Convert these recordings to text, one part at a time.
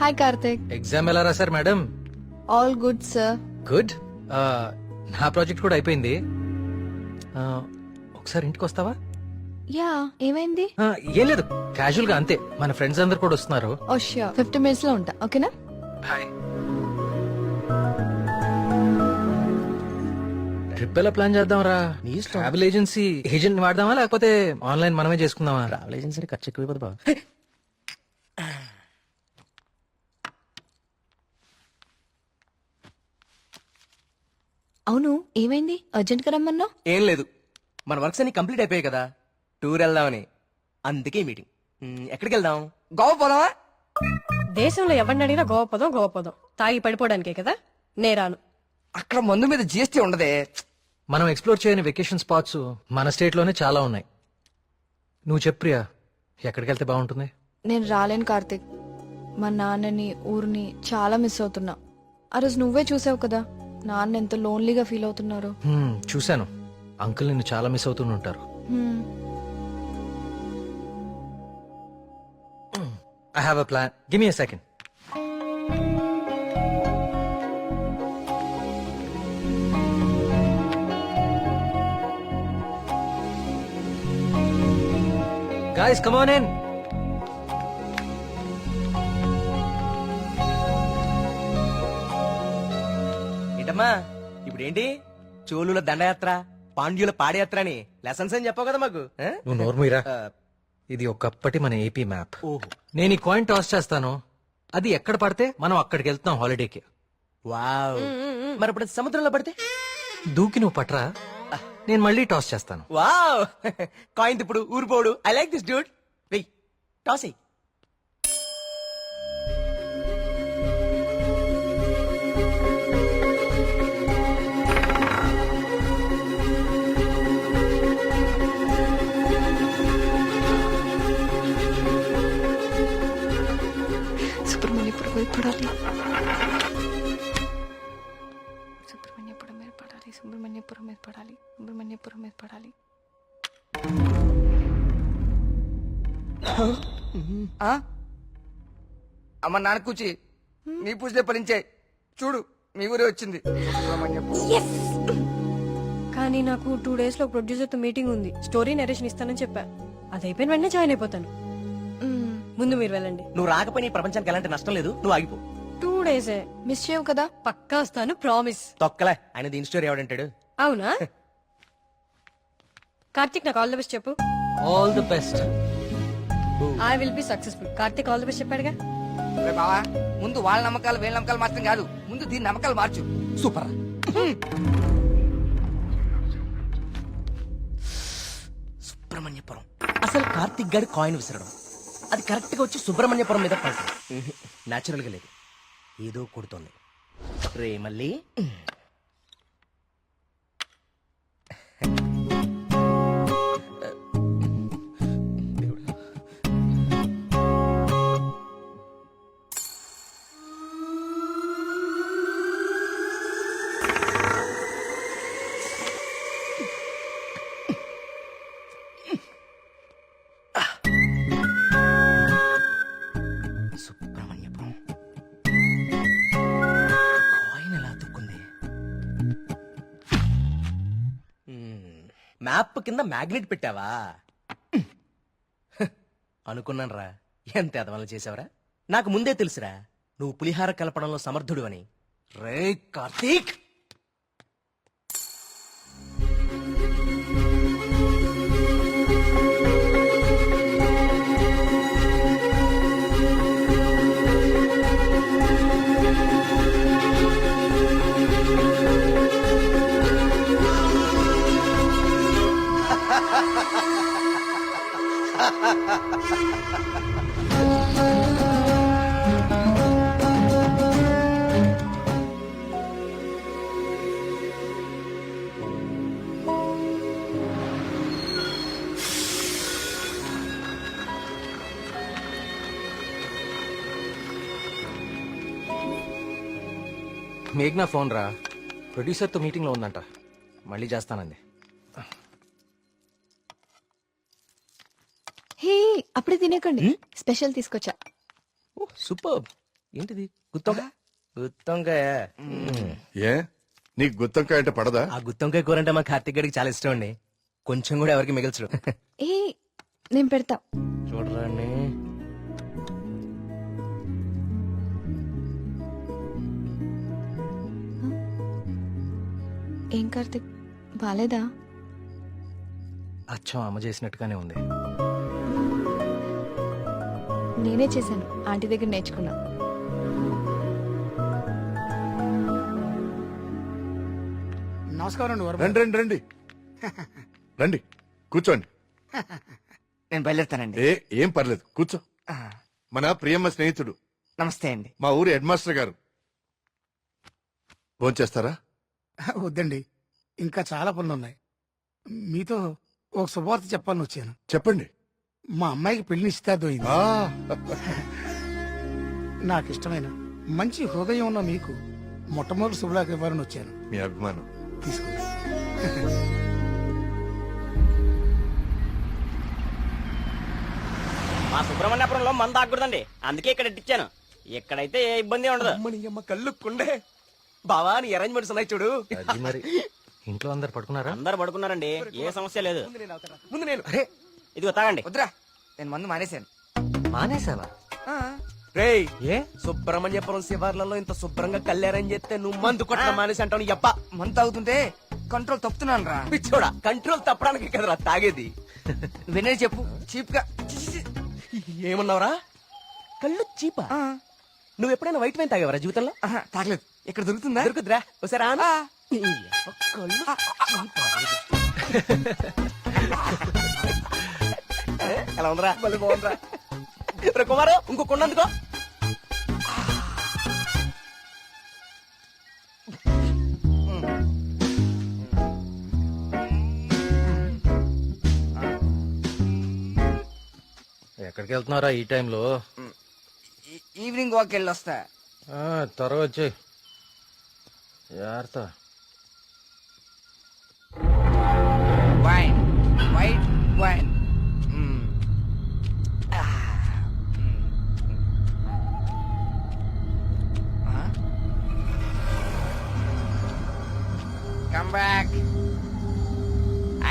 Hi Karthik exam ఎలా రాశారు madam all good sir good నా ప్రాజెక్ట్ కూడా అయిపోయింది. ఆ, ఒకసారి ఇంటికి వస్తావా? యా ఏమైంది? ఆ, ఏం లేదు క్యాజువల్గా అంతే. మన ఫ్రెండ్స్ అందరు కూడా వస్తున్నారు. ఓ ష్యూర్ ఫిఫ్టీ మినిట్స్లో ఉంటా ఓకేనా ట్రిప్ ఎలా ప్లాన్ చేద్దాం రా? ట్రావెల్ ఏజెన్సీ ఏజెంట్ వాడదామా లేకపోతే ఆన్లైన్ మనమే చేసుకుందామా? ట్రావెల్ ఏజెన్సీ ఖర్చు ఎక్కువ అవును ఏమైంది? అర్జెంట్గా రమ్మన్నావు? ఏం లేదు. మన వర్క్స్ అన్ని కంప్లీట్ అయిపోయాయి కదా. టూర్ వెళ్దామని. అందుకే మీటింగ్. మ్, ఎక్కడికి వెళ్దాం? గోవా పోదామా? దేశంలో ఎవరిని అడిగినా గోవ పదం గోవ పదం. తాగి పడిపోవడానికే కదా? నేరాను అక్కడ మందు మీద జిఎస్టీ ఉండదే. మనం ఎక్స్ప్లోర్ చేయని వెకేషన్ స్పాట్స్ మన స్టేట్లోనే చాలా ఉన్నాయి. నువ్వు చెప్పు ప్రియా ఎక్కడికి వెళ్తే బాగుంటుంది? నేను రాలేను కార్తిక్. మా నాన్నని ఊరిని చాలా మిస్ అవుతున్నా. ఆ రోజు నువ్వే చూసావు కదా? నాన్న ఎంత లోన్లీగా ఫీల్ అవుతున్నారు. హ్మ్, చూశాను. అంకుల్ నిన్ను చాలా మిస్ అవుతూ ఉంటారు. I have a plan give me second Guys, come on in. ఏంటమ్మా ఇప్పుడు ఏంటి చోళుల దండయాత్ర పాండ్యుల పాదయాత్ర అని లెసన్స్ అని చెప్పావు కదా మాకు ఆ? నువ్వు ఇది ఒకప్పటి మన ఏపీ మ్యాప్ ఓహో. నేను ఈ కాయిన్ టాస్ చేస్తాను. అది ఎక్కడ పడితే మనం అక్కడికి వెళ్తాం హాలిడేకి వావ్. మరి ఇప్పుడు సముద్రంలో పడితే? దూకి నువ్వు పట్రా. నేను మళ్ళీ టాస్ చేస్తాను. వావ్. కాయిన్ ఇప్పుడు ఊరిపోడు. ఐ లైక్ దిస్ డ్యూడ్ వెయ్ టాస్ ఎయ్. ఆ? అమ్మ నాన్న కూచి నీ పూజలే ఫలించాయి చూడు మీ ఊరే వచ్చింది. కానీ నాకు టూ డేస్లో ప్రొడ్యూసర్తో మీటింగ్ ఉంది. స్టోరీ నరేషన్ ఇస్తానని చెప్పా. అది అయిపోయిన వెంటనే జాయిన్ అయిపోతాను. ముందు మీరు వెళ్ళండి. నువ్వు రాకపోయినా ఈ ప్రపంచానికి ఎలాంటి నష్టం లేదు. నువ్వు ఆగిపో. టూ డేసే మిస్ చేయవు కదా? పక్కా వస్తాను ప్రామిస్ తొక్కలే. ఆయన దీని స్టోరీ ఎవడంటాడు అవునా? కార్తిక్ నాకు ఆల్ ద బెస్ట్ చెప్పు. All the best I will be successful Karthik all the best చెప్పాడుగా? రే బావా ముందు వాళ్ళ నమ్మకాలు వీళ్ళ నమ్మకాలు మార్చడం కాదు. ముందు దీని నమ్మకాలు మార్చు. సూపర్ సుబ్రహ్మణ్యపురం. అసలు కార్తిక్ గారి కాయిన్ విసరడం. అది కరెక్ట్గా వచ్చి సుబ్రహ్మణ్యపురం మీద పడుతుంది. నేచురల్గా లేదు. ఏదో కొడుతోంది. రే మళ్ళీ కింద మ్యాగ్నెట్ పెట్టావా? అనుకున్నాను రా ఎంత ఎదవలు చేసావరా నాకు ముందే తెలుసురా. నువ్వు పులిహార కలపడంలో సమర్థుడు అని రే కార్తీక్! మేఘ్నా ఫోన్ రా. ప్రొడ్యూసర్తో మీటింగ్లో ఉందంట. మళ్ళీ చేస్తానంది. హే అప్పుడే తినేకండి. స్పెషల్ తీసుకొచ్చా. సూపర్. ఏంటిది? గుత్తొంకాయ? గుత్తొంకాయ. ఏ? నీకు గుత్తంకాయ అంటే పడదా? ఆ గుత్తొంకాయ కూర అంటే మా కార్తిక్ గడికి చాలా ఇష్టం అండి. కొంచెం కూడా ఎవరికి మిగల్చడు. ఏ నేను పెడతా. చూడరండి ఏం కార్తిక్? బాలేదా? అచ్చం అమ్మ చేసినట్టుగానే ఉంది. నేనే చేశాను. ఆంటీ దగ్గర నేర్చుకున్నా. నమస్కారం అండి రండి రండి రండి. రండి కూర్చోండి. నేను బయలుదేరుతానండి. ఏ ఏం పర్లేదు కూర్చో. ఆ, మన ప్రియమ్మ స్నేహితుడు. నమస్తే అండి. మా ఊరి హెడ్ మాస్టర్ గారు. భోంచేస్తారా? వద్దండి. ఇంకా చాలా పనులు ఉన్నాయి మీతో ఒక శుభవార్త చెప్పాలని వచ్చాను. చెప్పండి. మా అమ్మాయికి పెళ్ళి నిశ్చితార్థమైంది ఆ. నాకు ఇష్టమైన మంచి హృదయం ఉన్న మీకు మొట్టమొదటి శుభలాకి ఇవ్వాలని వచ్చాను. మీ అభిమానం. తీసుకోండి. మా సుబ్రహ్మణ్యపురంలో మంద ఆగకూడదండి. అందుకే ఇక్కడ ఇట్టించాను ఇక్కడైతే ఏ ఇబ్బంది ఉండదు. అమ్మ కళ్ళు కుండే. బావా నీ అరేంజ్మెంట్స్ ఉన్నాయి చూడు. అది మరి. ఇంట్లో అందరు పడుకున్నారా? అందరు పడుకున్నారండి. ఏ సమస్య లేదు. ముందు నేను అరే. ఇదిగో తాగండి. వద్దురా. నేను మందు మానేశాను. మానేసావా ఆ, రేయ్ ఏ? సుబ్రహ్మణ్యపురం శివార్లలో ఇంత శుభ్రంగా కళ్యాణం చేస్తే నువ్వు మందు కొట్టడం మానేసి అంటావు నీ అబ్బా. మందు తాగుతుంటే కంట్రోల్ తప్పుతున్నాను రా. పిచ్చోడా కంట్రోల్ తప్పడానికి కదరా తాగేది. వినే చెప్పు చీప్గా చి, చి, చి. ఏమన్నావురా? కళ్ళు చీపా? ఆ, నువ్వు ఎప్పుడైనా వైట్ వైన్ తాగేవరా జీవితంలో? ఆహా, తాగలేదు. ఇక్కడ దొరుకుతుందా? దొరుకుతురా ఒకసారి ఎలా ఉందిరా? మళ్ళీ బాగుందిరా. రే కుమారు ఇంకో కొండందుకో ఎక్కడికి వెళ్తున్నారా ఈ టైంలో? ఈ- ఈవినింగ్ వాక్ వెళ్ళి wine white wine come back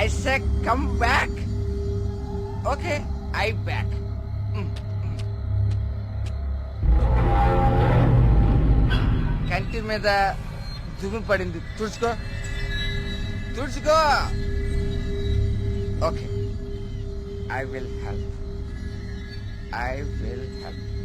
I say come back okay I back కంటి మీద దుమ్ము పడింది. తుడుచుకో. తుడుచుకో. Okay I will help I will help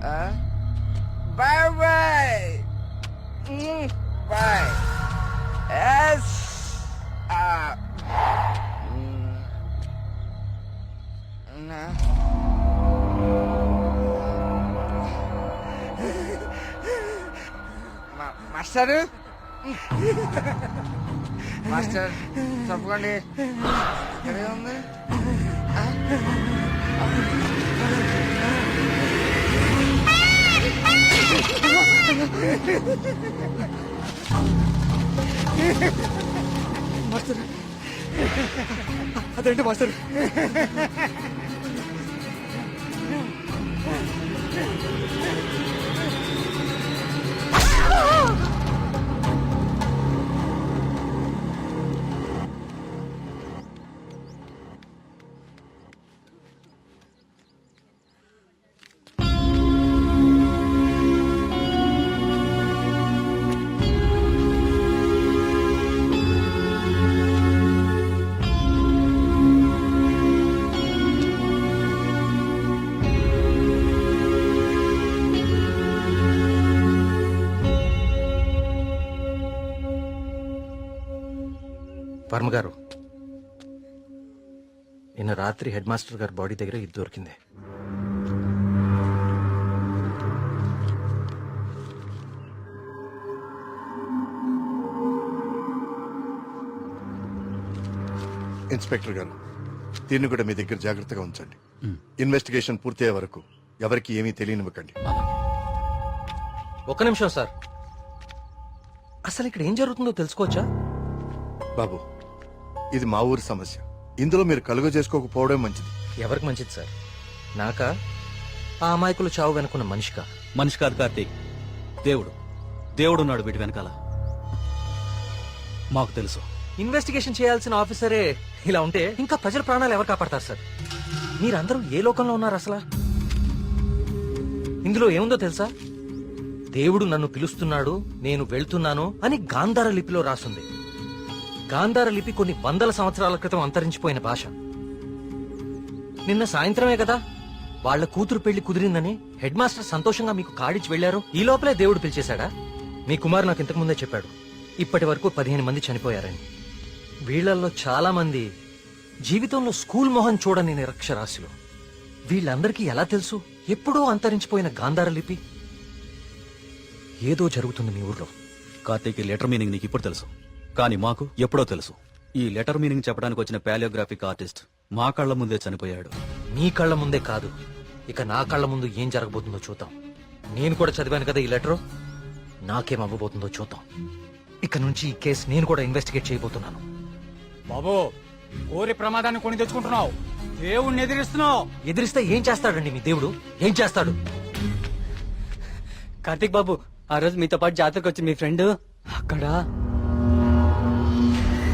bye bye bye yes master master తప్పకండి. ఇక్కడే మాస్టర్. అదేంటి మాస్టర్? వర్మగారు నిన్న రాత్రి హెడ్ మాస్టర్ గారి బాడీ దగ్గర ఇది దొరికింది. ఇన్స్పెక్టర్ గారు దీన్ని కూడా మీ దగ్గర జాగ్రత్తగా ఉంచండి. ఇన్వెస్టిగేషన్ పూర్తయ్యే వరకు ఎవరికి ఏమీ తెలియనివ్వకండి. ఒక్క నిమిషం సార్. అసలు ఇక్కడ ఏం జరుగుతుందో తెలుసుకోవచ్చా? బాబు ఇది మా ఊరి సమస్య. ఇందులో మీరు కలుగ చేసుకోకపోవడం మంచిది. ఎవరికి మంచిది సార్? నాకా? ఆ అమాయకులు చావు వెనుకున్న మనిషికా? మనిషి కాదు కార్తీక్. దేవుడు. దేవుడు ఉన్నాడు వీటి వెనకాల. మాకు తెలుసు. ఇన్వెస్టిగేషన్ చేయాల్సిన ఆఫీసరే ఇలా ఉంటే ఇంకా ప్రజల ప్రాణాలు ఎవరు కాపాడతారు సార్? మీరందరూ ఏ లోకంలో ఉన్నారు అసలు? ఇందులో ఏముందో తెలుసా? దేవుడు నన్ను పిలుస్తున్నాడు నేను వెళ్తున్నాను అని గాంధార లిపిలో రాసుంది. గాంధార లిపి కొన్ని వందల సంవత్సరాల క్రితం అంతరించిపోయిన భాష. నిన్న సాయంత్రమే కదా? వాళ్ళ కూతురు పెళ్ళి కుదిరిందని హెడ్ మాస్టర్ సంతోషంగా మీకు కాడిచి వెళ్ళారు ఈ లోపలే దేవుడు పిలిచేశాడా? మీ కుమారు నాకు ఇంతకు ముందే చెప్పాడు. ఇప్పటి వరకు పదిహేను మంది చనిపోయారని. వీళ్ళల్లో చాలా మంది జీవితంలో స్కూల్ మొహం చూడని నిరక్షరాశులు వీళ్ళందరికీ ఎలా తెలుసు? ఎప్పుడో అంతరించిపోయిన గాంధార లిపి. ఏదో జరుగుతుంది మీ ఊర్లో. కార్తీక్ లెటర్ మీనింగ్ నీకు ఇప్పుడు తెలుసు. కానీ మాకు ఎప్పుడో తెలుసు. ఈ లెటర్ మీనింగ్ చెప్పడానికి వచ్చిన పాలియోగ్రాఫిక్ ఆర్టిస్ట్ మా కళ్ళ ముందే చనిపోయాడు. మీ కళ్ళ ముందే కాదు. ఇక నా కళ్ళ ముందు ఏం జరగబోతుందో చూద్దాం. నేను కూడా చదివాను కదా ఈ లెటరు? నాకేం అవ్వబోతుందో చూద్దాం. ఇక నుంచి ఈ కేసు నేను కూడా ఇన్వెస్టిగేట్ చేయబోతున్నాను. బాబు కోరి ప్రమాదాన్ని కొని తెచ్చుకుంటున్నావు. దేవుణ్ణి ఎదిరిస్తున్నావు. ఎదిరిస్తే ఏం చేస్తాడండి మీ దేవుడు? ఏం చేస్తాడు? కార్తిక్ బాబు ఆ రోజు మీతో పాటు జాతరకు వచ్చిన మీ ఫ్రెండ్. అక్కడ?